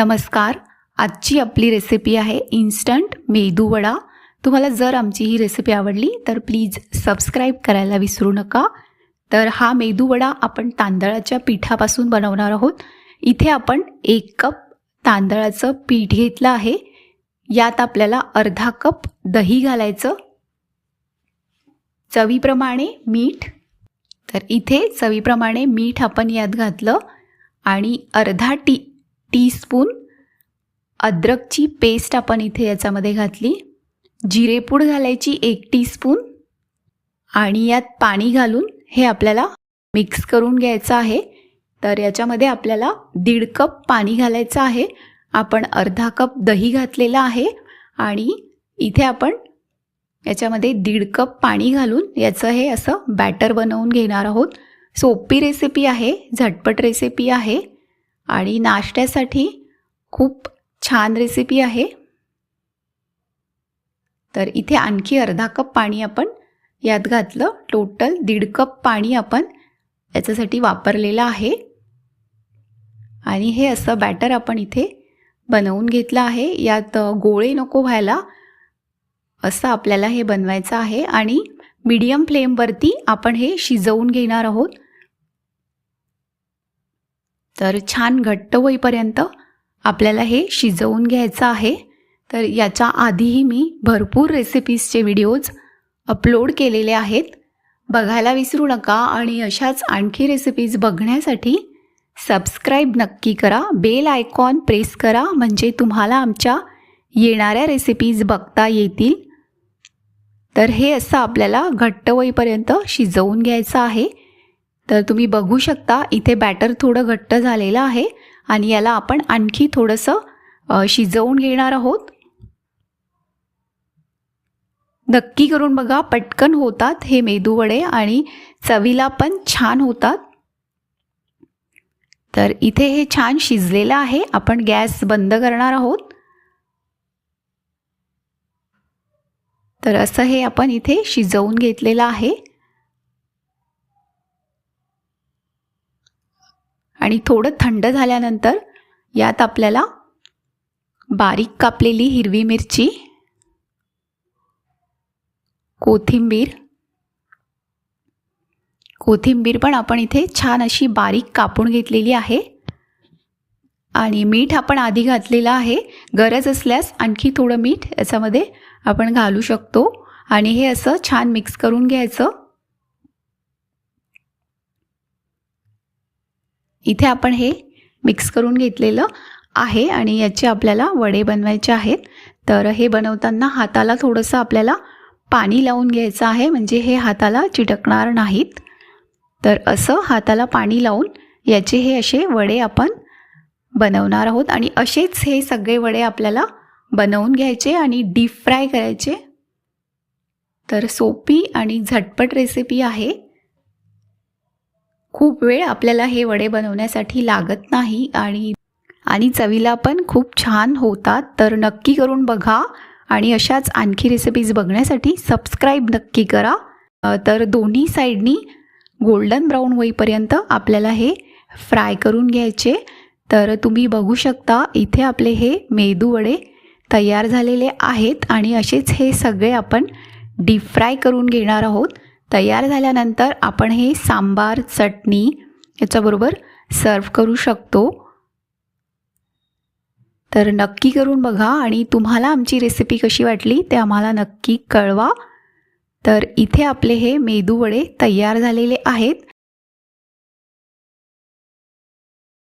नमस्कार. आजची आपली रेसिपी आहे इन्स्टंट मेदूवडा तुम्हाला जर आमची ही रेसिपी आवडली तर प्लीज सबस्क्राईब करायला विसरू नका. तर हा मेदूवडा आपण तांदळाच्या पिठापासून बनवणार आहोत. इथे आपण एक कप तांदळाचं पीठ घेतलं आहे. यात आपल्याला अर्धा कप दही घालायचं. चवीप्रमाणे मीठ. तर इथे चवीप्रमाणे मीठ आपण यात घातलं. आणि अर्धा टी टीस्पून अद्रकची पेस्ट आपण इथे याच्यामध्ये घातली. जिरेपूड घालायची एक टीस्पून आणि यात पाणी घालून हे आपल्याला मिक्स करून घ्यायचं आहे. तर याच्यामध्ये आपल्याला दीड कप पाणी घालायचं आहे. आपण अर्धा कप दही घातलेलं आहे आणि इथे आपण याच्यामध्ये दीड कप पाणी घालून याचं हे असं बॅटर बनवून घेणार आहोत. सोपी रेसिपी आहे झटपट रेसिपी आहे. आणि नाश्त्यासाठी खूप छान रेसिपी आहे. तर इथे आणखी अर्धा कप पाणी आपण यात घातलं. टोटल दीड कप पाणी आपण याच्यासाठी वापरलेलं आहे. आणि हे असं बॅटर आपण इथे बनवून घेतलं आहे. यात गोळे नको व्हायला. असं आपल्याला हे बनवायचं आहे. आणि मीडियम फ्लेमवरती आपण हे शिजवून घेणार आहोत. तर छान घट्ट होईपर्यंत आपल्याला हे शिजवून घ्यायचं आहे. तर याच्या आधीही मी भरपूर रेसिपीजचे व्हिडिओज अपलोड केलेले आहेत. बघायला विसरू नका आणि अशाच आणखी रेसिपीज बघण्यासाठी सबस्क्राईब नक्की करा बेल आयकॉन प्रेस करा म्हणजे तुम्हाला आमच्या येणाऱ्या रेसिपीज बघता येतील. तर हे असं आपल्याला घट्ट होईपर्यंत शिजवून घ्यायचं आहे. तर तुम्ही बघू शकता इथे बॅटर थोडं घट्ट झालेलं आहे आणि याला आपण आणखी थोडंसं शिजवून घेणार आहोत. नक्की करून बघा पटकन होतात हे मेदूवडे आणि चवीला पण छान होतात. तर इथे हे छान शिजलेलं आहे आपण गॅस बंद करणार आहोत. तर असं हे आपण इथे शिजवून घेतलेलं आहे. आणि थोडं थंड झाल्यानंतर यात आपल्याला बारीक कापलेली हिरवी मिरची कोथिंबीर कोथिंबीर पण आपण इथे छान अशी बारीक कापून घेतलेली आहे. आणि मीठ आपण आधी घातलेलं आहे. गरज असल्यास आणखी थोडं मीठ याच्यामध्ये आपण घालू शकतो. आणि हे असं छान मिक्स करून घ्यायचं. इथे आपण हे मिक्स करून घेतलेलं आहे आणि याचे आपल्याला वडे बनवायचे आहेत. तर हे बनवताना हाताला थोडंसं आपल्याला पाणी लावून घ्यायचं आहे म्हणजे हे हाताला चिटकणार नाहीत. तर असं हाताला पाणी लावून याचे हे असे वडे आपण बनवणार आहोत आणि असेच हे सगळे वडे आपल्याला बनवून घ्यायचे आणि डीप फ्राय करायचे. तर सोपी आणि झटपट रेसिपी आहे. खूप वेळ आपल्याला हे वडे बनवण्यासाठी लागत नाही आणि आणि चवीला पण खूप छान होतात. तर नक्की करून बघा आणि अशाच आणखी रेसिपीज बघण्यासाठी सबस्क्राईब नक्की करा. तर दोन्ही साईडनी गोल्डन ब्राऊन होईपर्यंत आपल्याला हे फ्राय करून घ्यायचे. तर तुम्ही बघू शकता इथे आपले हे मेदू वडे तयार झालेले आहेत आणि असेच हे सगळे आपण डीप फ्राय करून घेणार आहोत. तयार झाल्यानंतर आपण हे सांबार चटणी याच्याबरोबर सर्व करू शकतो. तर नक्की करून बघा आणि तुम्हाला आमची रेसिपी कशी वाटली ते आम्हाला नक्की कळवा. तर इथे आपले हे मेदूवडे तयार झालेले आहेत.